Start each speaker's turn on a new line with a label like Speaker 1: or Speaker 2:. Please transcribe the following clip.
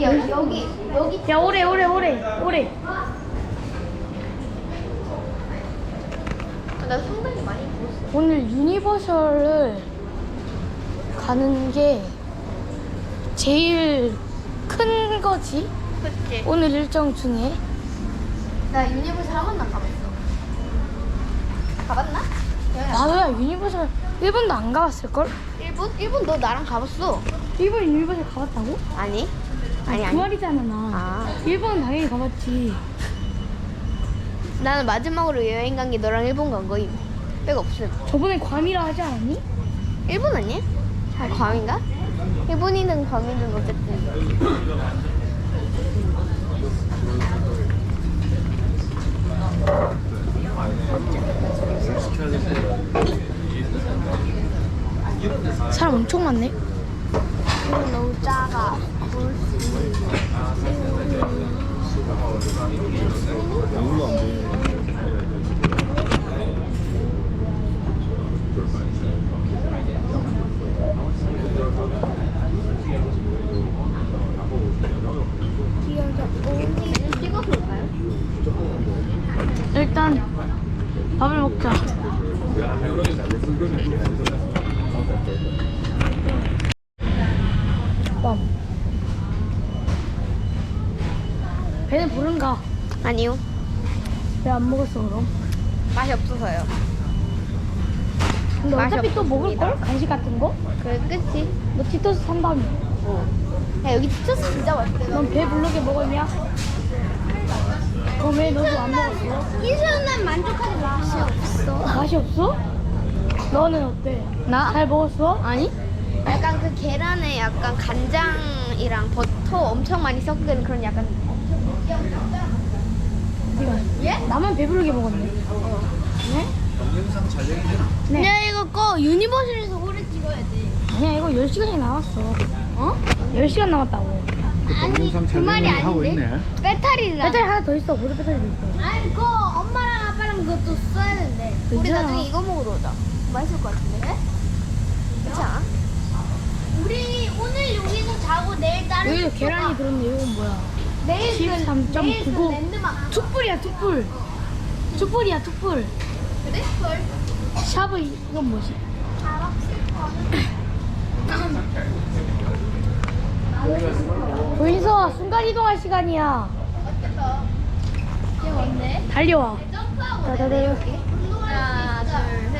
Speaker 1: 여기 여기 여기
Speaker 2: 야 오래 오래 오래 오래
Speaker 1: 나 상당히 많이 입었어.
Speaker 2: 오늘 유니버셜을 가는 게 제일 큰 거지
Speaker 1: 그치?
Speaker 2: 오늘 일정 중에
Speaker 1: 나 유니버설 한 번도 안 가봤어. 가봤나? 안
Speaker 2: 나도야 유니버셜 일본도 안 가봤을걸?
Speaker 1: 일본? 일본 너 나랑 가봤어.
Speaker 2: 일본 유니버셜 가봤다고?
Speaker 1: 아니? 아니
Speaker 2: 그
Speaker 1: 아니.
Speaker 2: 말이잖아 나
Speaker 1: 아.
Speaker 2: 일본은 당연히 가봤지
Speaker 1: 나는 마지막으로 여행 간 게 너랑 일본 간 거임. 빼가 없음.
Speaker 2: 저번에 괌이라 하지 않았니?
Speaker 1: 일본 아니? 아, 괌인가? 일본이든 괌이든 어쨌든.
Speaker 2: 사람 엄청 많네
Speaker 1: 이거 너무 작아.
Speaker 2: 일단 밥을 먹자. 빰 배는 부른가?
Speaker 1: 아니요.
Speaker 2: 왜 안 먹었어 그럼?
Speaker 1: 맛이 없어서요.
Speaker 2: 근데
Speaker 1: 맛이
Speaker 2: 어차피 또 먹을
Speaker 1: 없습니다.
Speaker 2: 걸? 간식 같은 거?
Speaker 1: 그래, 끝이.
Speaker 2: 너 티토스 산다며
Speaker 1: 어. 야, 여기 티처스 진짜 맛있대.
Speaker 2: 넌 배 부르게 먹었냐? 그럼 왜 너도 안 먹었어?
Speaker 1: 이수는 만족하는 맛이 없어.
Speaker 2: 맛이 없어? 너는 어때?
Speaker 1: 나?
Speaker 2: 잘 먹었어?
Speaker 1: 아니? 약간 그 계란에 약간 간장이랑 버터 엄청 많이 섞은 그런 약간
Speaker 2: 네가
Speaker 1: 예?
Speaker 2: 나만 배부르게 먹었네 네?
Speaker 3: 동영상 촬영이잖아.
Speaker 1: 네야 이거 꺼 유니버셜에서 오래 찍어야 돼.
Speaker 2: 아니야 이거 10시간이 남았어 어? 10시간 남았다고
Speaker 3: 그 동영상
Speaker 1: 그 말이
Speaker 3: 하고
Speaker 1: 아닌데?
Speaker 3: 있네.
Speaker 1: 배터리랑.
Speaker 2: 배터리 하나 더 있어 보조 배터리도 있어
Speaker 1: 아니 그거 엄마랑 아빠랑 그것도 써야 되는데. 우리
Speaker 2: 괜찮아.
Speaker 1: 나중에 이거 먹으러 오자. 맛있을 것 같은데? 그렇지 않아? 우리 오늘 여기서 자고 다른
Speaker 2: 여기도 계란이 들었네 이건 뭐야
Speaker 1: 내일 그
Speaker 2: 13.99.
Speaker 1: 내일 그 랜드마크.
Speaker 2: 투뿔이야 투뿔 투뿔이야 투뿔
Speaker 1: 그래? 헐.
Speaker 2: 샤브 이건 뭐지? 보인서 순간 이동할 시간이야. 달려와
Speaker 1: 점프하고
Speaker 2: 다다다다.
Speaker 1: 내려올게. 하나, 둘, 셋.